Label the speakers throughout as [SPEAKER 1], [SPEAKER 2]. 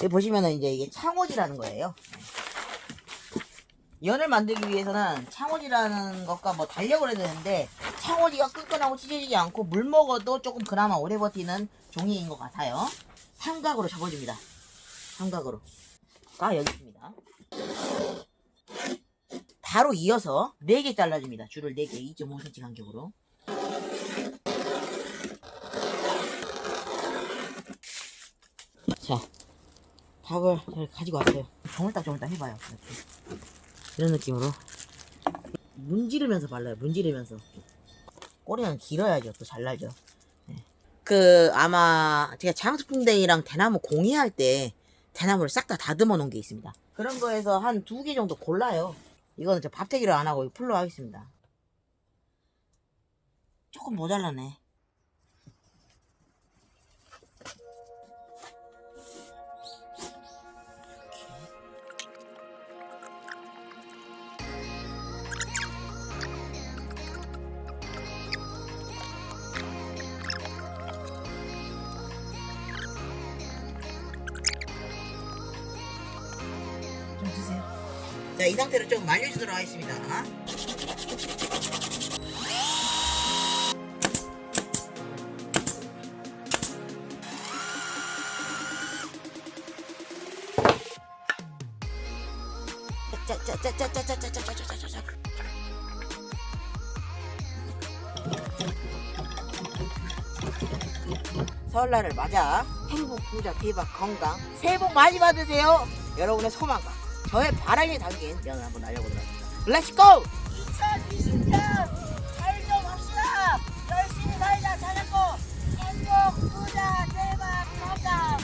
[SPEAKER 1] 여기 보시면은 이제 이게 창호지라는 거예요. 연을 만들기 위해서는 창호지라는 것과 뭐 달력을 해야 되는데 창호지가 끈끈하고 찢어지지 않고 물 먹어도 조금 그나마 오래 버티는 종이인 것 같아요. 삼각으로 접어줍니다. 삼각으로. 가 여기 있습니다. 바로 이어서 4개 잘라줍니다. 줄을 4개 2.5cm 간격으로. 자, 닭을 잘 가지고 왔어요. 조물딱 조물딱 해봐요. 이렇게. 이런 느낌으로 문지르면서 발라요. 문지르면서 꼬리는 길어야죠. 또 잘 날죠. 네. 그 아마 제가 장수풍뎅이랑 대나무 공예할 때 대나무를 싹 다 다듬어 놓은 게 있습니다. 그런 거에서 한 두 개 정도 골라요. 이거는 저 밥태기를 안 하고 풀로 하겠습니다. 조금 모자라네. 자, 이 상태로 좀 말려주도록 하겠습니다. 설날을 맞아 행복, 부자, 대박, 건강 새해 복 많이 받으세요. 여러분의 소망과 저의 바람이 담긴 연을 한번 날려보도록 하겠습니다. 렛츠고! 2020년 잘좀 합시다. 열심히 살자 잘했고 행복, 부자, 대박, 건강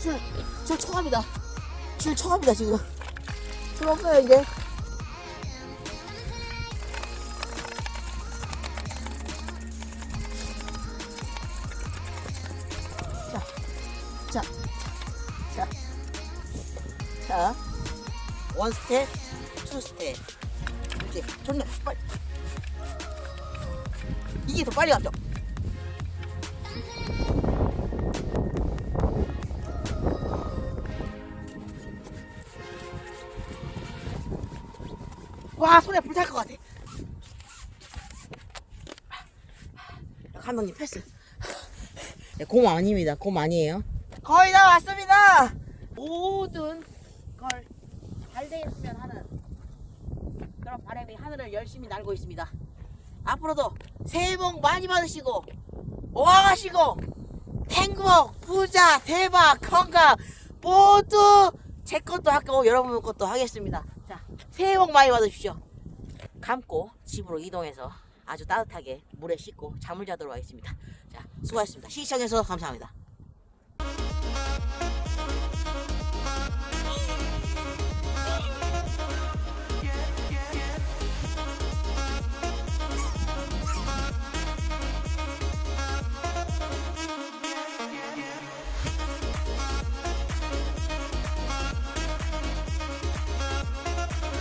[SPEAKER 1] 줄, 줄 쳐갑니다. 줄 쳐갑니다, 지금. 줄 없어요, 이제. 자, 자, 자, 자. 원 스텝, 투 스텝. 이렇게. 좋네, 빨리. 이게 더 빨리 갔죠? 와 손에 불 탈 것 같아. 감독님 패스. 네, 곰 아닙니다. 곰 아니에요. 거의 다 왔습니다. 모든 걸 잘 되겠으면 하는 그런 바람이 하늘을 열심히 날고 있습니다. 앞으로도 새해 복 많이 받으시고 오아가시고 행복, 부자, 대박, 건강 모두 제 것도 하고 여러분 것도 하겠습니다. 자, 새해 복 많이 받으십시오. 감고 집으로 이동해서 아주 따뜻하게 물에 씻고 잠을 자도록 하겠습니다. 자, 수고하셨습니다. 시청해주셔서 감사합니다.